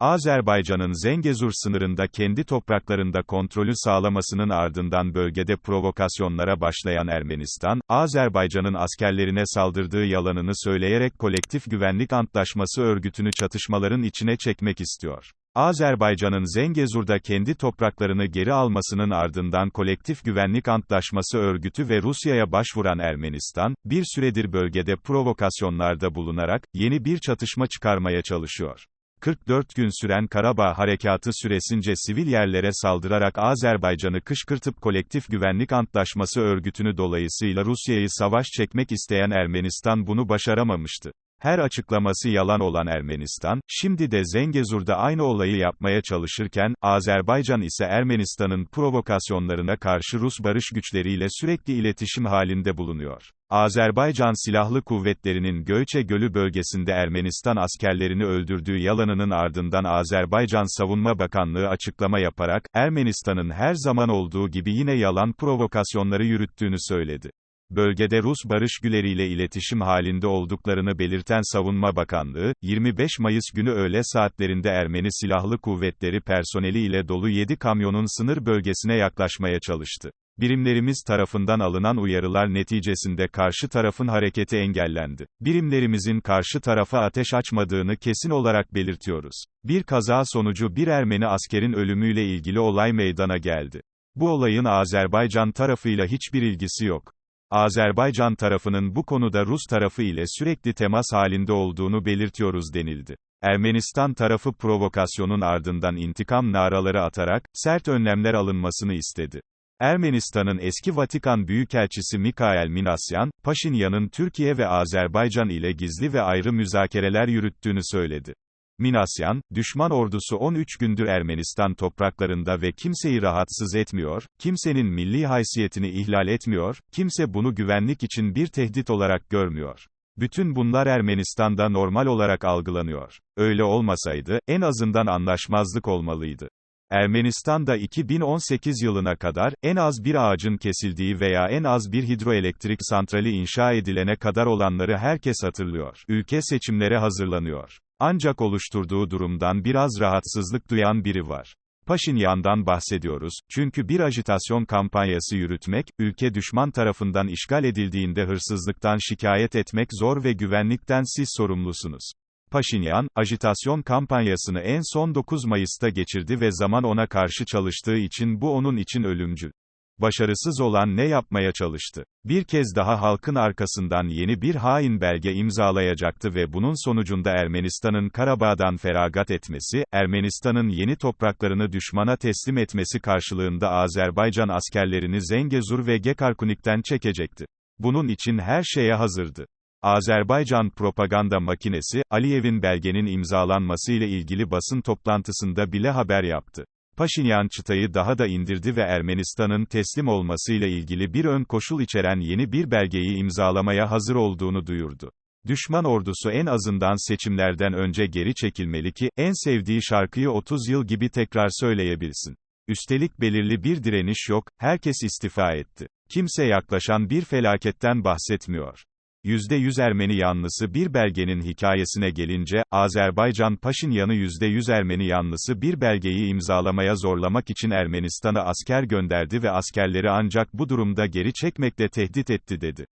Azerbaycan'ın Zengezur sınırında kendi topraklarında kontrolü sağlamasının ardından bölgede provokasyonlara başlayan Ermenistan, Azerbaycan'ın askerlerine saldırdığı yalanını söyleyerek Kolektif Güvenlik Antlaşması örgütünü çatışmaların içine çekmek istiyor. Azerbaycan'ın Zengezur'da kendi topraklarını geri almasının ardından Kolektif Güvenlik Antlaşması örgütü ve Rusya'ya başvuran Ermenistan, bir süredir bölgede provokasyonlarda bulunarak, yeni bir çatışma çıkarmaya çalışıyor. 44 gün süren Karabağ harekatı süresince sivil yerlere saldırarak Azerbaycan'ı kışkırtıp Kolektif Güvenlik Antlaşması örgütünü dolayısıyla Rusya'yı savaş çekmek isteyen Ermenistan bunu başaramamıştı. Her açıklaması yalan olan Ermenistan, şimdi de Zengezur'da aynı olayı yapmaya çalışırken, Azerbaycan ise Ermenistan'ın provokasyonlarına karşı Rus barış güçleriyle sürekli iletişim halinde bulunuyor. Azerbaycan Silahlı Kuvvetleri'nin Göçe Gölü bölgesinde Ermenistan askerlerini öldürdüğü yalanının ardından Azerbaycan Savunma Bakanlığı açıklama yaparak, Ermenistan'ın her zaman olduğu gibi yine yalan provokasyonları yürüttüğünü söyledi. Bölgede Rus barış güleriyle iletişim halinde olduklarını belirten Savunma Bakanlığı, 25 Mayıs günü öğle saatlerinde Ermeni Silahlı Kuvvetleri personeli ile dolu 7 kamyonun sınır bölgesine yaklaşmaya çalıştı. Birimlerimiz tarafından alınan uyarılar neticesinde karşı tarafın hareketi engellendi. Birimlerimizin karşı tarafa ateş açmadığını kesin olarak belirtiyoruz. Bir kaza sonucu bir Ermeni askerin ölümüyle ilgili olay meydana geldi. Bu olayın Azerbaycan tarafıyla hiçbir ilgisi yok. Azerbaycan tarafının bu konuda Rus tarafı ile sürekli temas halinde olduğunu belirtiyoruz denildi. Ermenistan tarafı provokasyonun ardından intikam naraları atarak, sert önlemler alınmasını istedi. Ermenistan'ın eski Vatikan Büyükelçisi Mikael Minasyan, Paşinyan'ın Türkiye ve Azerbaycan ile gizli ve ayrı müzakereler yürüttüğünü söyledi. Minasyan, düşman ordusu 13 gündür Ermenistan topraklarında ve kimseyi rahatsız etmiyor, kimsenin milli haysiyetini ihlal etmiyor, kimse bunu güvenlik için bir tehdit olarak görmüyor. Bütün bunlar Ermenistan'da normal olarak algılanıyor. Öyle olmasaydı, en azından anlaşmazlık olmalıydı. Ermenistan'da 2018 yılına kadar, en az bir ağacın kesildiği veya en az bir hidroelektrik santrali inşa edilene kadar olanları herkes hatırlıyor. Ülke seçimlere hazırlanıyor. Ancak oluşturduğu durumdan biraz rahatsızlık duyan biri var. Paşinyan'dan bahsediyoruz, çünkü bir ajitasyon kampanyası yürütmek, ülke düşman tarafından işgal edildiğinde hırsızlıktan şikayet etmek zor ve güvenlikten siz sorumlusunuz. Paşinyan, ajitasyon kampanyasını en son 9 Mayıs'ta geçirdi ve zaman ona karşı çalıştığı için bu onun için ölümcül. Başarısız olan ne yapmaya çalıştı? Bir kez daha halkın arkasından yeni bir hain belge imzalayacaktı ve bunun sonucunda Ermenistan'ın Karabağ'dan feragat etmesi, Ermenistan'ın yeni topraklarını düşmana teslim etmesi karşılığında Azerbaycan askerlerini Zengezur ve Gekarkunik'ten çekecekti. Bunun için her şeye hazırdı. Azerbaycan propaganda makinesi, Aliyev'in belgenin imzalanması ile ilgili basın toplantısında bile haber yaptı. Paşinyan çıtayı daha da indirdi ve Ermenistan'ın teslim olmasıyla ilgili bir ön koşul içeren yeni bir belgeyi imzalamaya hazır olduğunu duyurdu. Düşman ordusu en azından seçimlerden önce geri çekilmeli ki, en sevdiği şarkıyı 30 yıl gibi tekrar söyleyebilsin. Üstelik belirli bir direniş yok, herkes istifa etti. Kimse yaklaşan bir felaketten bahsetmiyor. %100 Ermeni yanlısı bir belgenin hikayesine gelince, Azerbaycan Paşinyan'ı %100 Ermeni yanlısı bir belgeyi imzalamaya zorlamak için Ermenistan'a asker gönderdi ve askerleri ancak bu durumda geri çekmekle tehdit etti dedi.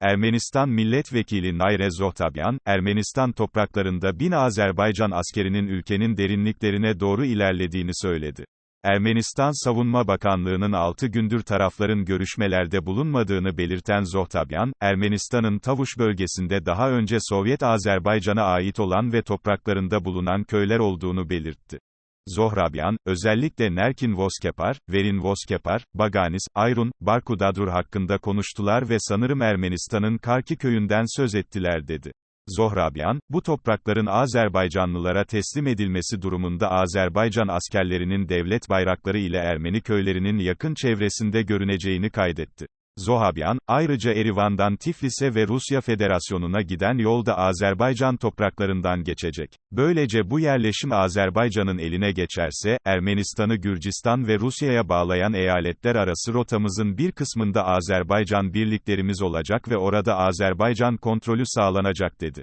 Ermenistan Milletvekili Nayre Zohtabyan, Ermenistan topraklarında bin Azerbaycan askerinin ülkenin derinliklerine doğru ilerlediğini söyledi. Ermenistan Savunma Bakanlığı'nın 6 gündür tarafların görüşmelerde bulunmadığını belirten Zohtabyan, Ermenistan'ın Tavuş bölgesinde daha önce Sovyet Azerbaycan'a ait olan ve topraklarında bulunan köyler olduğunu belirtti. Zohrabyan, özellikle Nerkin Voskepar, Verin Voskepar, Baganis, Ayrun, Barkudadur hakkında konuştular ve sanırım Ermenistan'ın Karki köyünden söz ettiler dedi. Zohrabyan, bu toprakların Azerbaycanlılara teslim edilmesi durumunda Azerbaycan askerlerinin devlet bayrakları ile Ermeni köylerinin yakın çevresinde görüneceğini kaydetti. Zohabyan, ayrıca Erivan'dan Tiflis'e ve Rusya Federasyonu'na giden yolda Azerbaycan topraklarından geçecek. Böylece bu yerleşim Azerbaycan'ın eline geçerse, Ermenistan'ı Gürcistan ve Rusya'ya bağlayan eyaletler arası rotamızın bir kısmında Azerbaycan birliklerimiz olacak ve orada Azerbaycan kontrolü sağlanacak dedi.